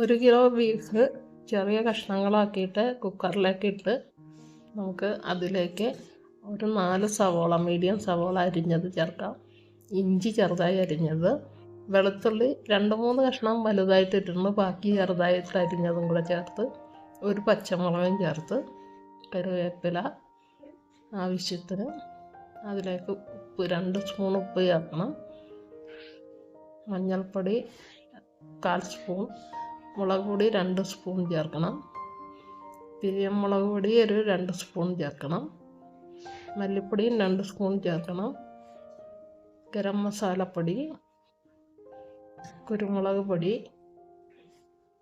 ഒരു kilo beef ചെറിയ കഷ്ണങ്ങളാക്കിയിട്ട് കുക്കറിലേക്ക് ഇട്ട് നമുക്ക് അതിലേക്ക് ഒരു നാല് സവോള മീഡിയം സവോള അരിഞ്ഞത് ചേർക്കാം. ഇഞ്ചി ചെറുതായി അരിഞ്ഞത്. വെളുത്തുള്ളി രണ്ട് മൂന്ന് കഷ്ണം വലുതായിട്ട് ഇട്ടിട്ടുണ്ട്. ബാക്കി ചെറുതായിട്ട് അരിഞ്ഞതും കൂടെ ചേർത്ത് ഒരു പച്ചമുളകും ചേർത്ത് കറിവേപ്പില ആവശ്യത്തിന് അതിലേക്ക് ഉപ്പ് രണ്ട് സ്പൂൺ ഉപ്പ് ചേർക്കണം. മഞ്ഞൾപ്പൊടി കാൽ സ്പൂൺ. മുളക് പൊടി രണ്ട് സ്പൂൺ ചേർക്കണം. പിരിയമുളക് പൊടി ഒരു രണ്ട് സ്പൂൺ ചേർക്കണം. മല്ലിപ്പൊടിയും രണ്ട് സ്പൂൺ ചേർക്കണം. ഗരം മസാലപ്പൊടി കുരുമുളക് പൊടി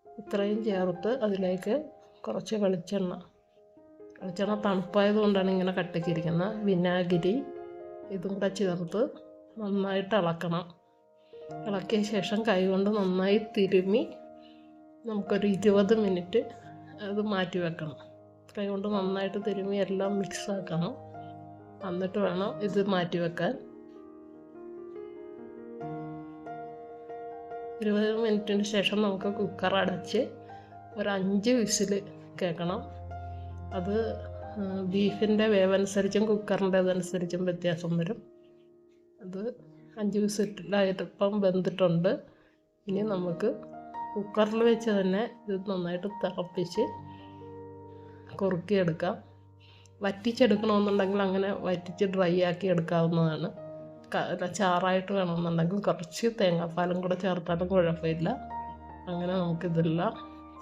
ഇത്രയും ചേർത്ത് അതിലേക്ക് കുറച്ച് വെളിച്ചെണ്ണ. വെളിച്ചെണ്ണ തണുപ്പായത് കൊണ്ടാണ് ഇങ്ങനെ കട്ടക്കിരിക്കുന്നത് വിനാഗിരി ഇതും കൂടെ ചേർത്ത് നന്നായിട്ട് ഇളക്കണം. ഇളക്കിയ ശേഷം കൈകൊണ്ട് നന്നായി തിരുമ്മി നമുക്കൊരു ഇരുപത് മിനിറ്റ് അത് മാറ്റി വെക്കണം. കൈ കൊണ്ട് നന്നായിട്ട് തിരുമ്മി എല്ലാം മിക്സ് ആക്കണം. എന്നിട്ട് വേണം ഇത് മാറ്റി വെക്കാൻ. ഇരുപത് മിനിറ്റിന് ശേഷം നമുക്ക് കുക്കർ അടച്ച് ഒരു അഞ്ച് വിസിൽ കേൾക്കണം അത് ബീഫിന്റെ വേവനുസരിച്ചും കുക്കറിന്റെ അതനുസരിച്ചും വ്യത്യാസം വരും. അത് അഞ്ച് വിസിലായിട്ട് ഇപ്പം വെന്തിട്ടുണ്ട്. ഇനി നമുക്ക് കുക്കറിൽ വെച്ച് തന്നെ ഇത് നന്നായിട്ട് തിളപ്പിച്ച് കുറുക്കിയെടുക്കാം. വറ്റിച്ചെടുക്കണമെന്നുണ്ടെങ്കിൽ അങ്ങനെ വറ്റിച്ച് ഡ്രൈ ആക്കി എടുക്കാവുന്നതാണ്. ചാറായിട്ട് വേണമെന്നുണ്ടെങ്കിൽ കുറച്ച് തേങ്ങാപ്പാലും കൂടെ ചേർത്താലും കുഴപ്പമില്ല. അങ്ങനെ നമുക്കിതെല്ലാം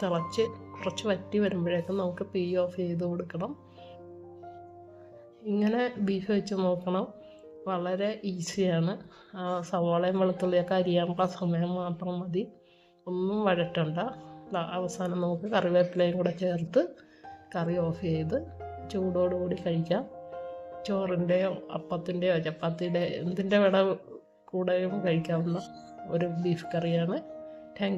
തിളച്ച് കുറച്ച് വറ്റി വരുമ്പോഴേക്കും നമുക്ക് തീ ഓഫ് ചെയ്ത് കൊടുക്കണം. ഇങ്ങനെ ബീഫ് വെച്ച് നോക്കണം. വളരെ ഈസിയാണ്. സവാളയും വെളുത്തുള്ളിയൊക്കെ അരിയാനുള്ള സമയം മാത്രം മതി. ഒന്നും വഴറ്റണ്ട. അവസാനം നമുക്ക് കറിവേപ്പിലയും കൂടെ ചേർത്ത് കറി ഓഫ് ചെയ്ത് ചൂടോടുകൂടി കഴിക്കാം. ചോറിന്റെയോ അപ്പത്തിന്റെയോ ചപ്പാത്തിയുടെ എന്തിന്റെ വേണ കൂടെയും കഴിക്കാവുന്ന ഒരു ബീഫ് കറിയാണ്. താങ്ക്